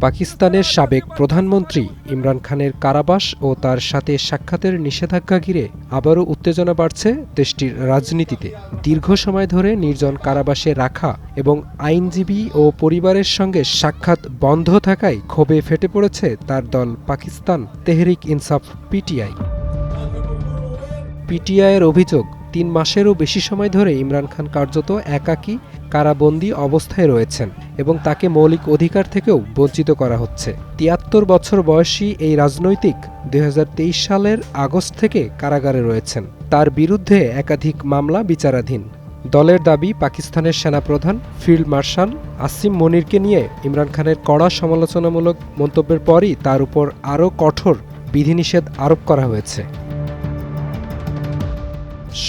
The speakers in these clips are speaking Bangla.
পাকিস্তানের সাবেক প্রধানমন্ত্রী ইমরান খানের কারাবাস ও তার সাথে সাক্ষাতের নিষেধাজ্ঞা ঘিরে আবারও উত্তেজনা বাড়ছে দেশটির রাজনীতিতে। দীর্ঘ সময় ধরে নির্জন কারাবাসে রাখা এবং আইনজীবী ও পরিবারের সঙ্গে সাক্ষাৎ বন্ধ থাকায় ক্ষোভে ফেটে পড়েছে তার দল পাকিস্তান, তেহরিক ইনসাফ, পিটিআই। পিটিআইয়ের অভিযোগ তিন মাসেরও বেশি সময় ধরে ইমরান খান কার্যত একাকী, কারাবন্দী অবস্থায় রয়েছেন এবং তাকে মৌলিক অধিকার থেকেও বঞ্চিত করা হচ্ছে। তিয়াত্তর বছর বয়সী এই রাজনৈতিক দুই হাজার তেইশ সালের আগস্ট থেকে কারাগারে রয়েছেন। তার বিরুদ্ধে একাধিক মামলা বিচারাধীন। দলের দাবি, পাকিস্তানের সেনাপ্রধান, ফিল্ড মার্শাল আসিম মনিরকে নিয়ে ইমরান খানের কড়া সমালোচনামূলক মন্তব্যের পরই তার উপর আরও কঠোর বিধিনিষেধ আরোপ করা হয়েছে।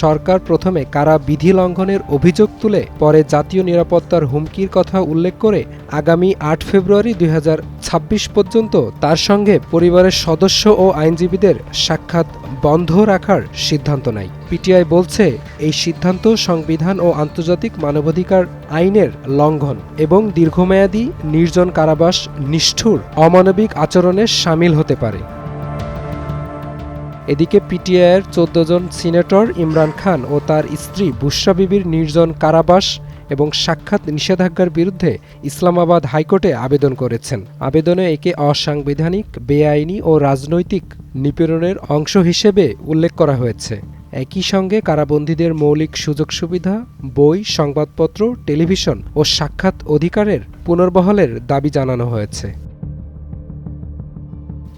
সরকার প্রথমে কারা বিধি লঙ্ঘনের অভিযোগ তুলে, পরে জাতীয় নিরাপত্তার হুমকির কথা উল্লেখ করে আগামী আট ফেব্রুয়ারি দুই হাজার ছাব্বিশ পর্যন্ত তার সঙ্গে পরিবারের সদস্য ও আইনজীবীদের সাক্ষাৎ বন্ধ রাখার সিদ্ধান্ত নেয়। পিটিআই বলছে, এই সিদ্ধান্ত সংবিধান ও আন্তর্জাতিক মানবাধিকার আইনের লঙ্ঘন এবং দীর্ঘমেয়াদী নির্জন কারাবাস নিষ্ঠুর, অমানবিক আচরণে সামিল হতে পারে। এদিকে পিটিআইয়ের চোদ্দ জন সিনেটর ইমরান খান ও তার স্ত্রী বুশরা বিবির নির্জন কারাবাস এবং সাক্ষাৎ নিষেধাজ্ঞার বিরুদ্ধে ইসলামাবাদ হাইকোর্টে আবেদন করেছেন। আবেদনে একে অসাংবিধানিক, বেআইনি ও রাজনৈতিক নিপীড়নের অংশ হিসেবে উল্লেখ করা হয়েছে। একই সঙ্গে কারাবন্দীদের মৌলিক সুযোগ সুবিধা, বই, সংবাদপত্র, টেলিভিশন ও সাক্ষাৎ অধিকারের পুনর্বহলের দাবি জানানো হয়েছে।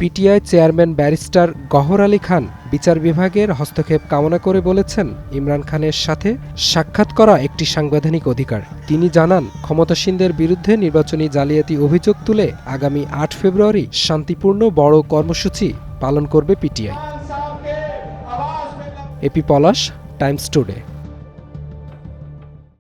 PTI chairman barrister Gohar Ali Khan বিচার বিভাগের হস্তক্ষেপ কামনা করে বলেছেন, ইমরান খানের সাথে সাক্ষাৎ করা একটি সাংবিধানিক অধিকার। তিনি জানান, ক্ষমতাসীনদের বিরুদ্ধে নির্বাচনী জালিয়াতি অভিযোগ তুলে আগামী আট ফেব্রুয়ারি শান্তিপূর্ণ বড় কর্মসূচি পালন করবে PTI. AP Palash, Times Today.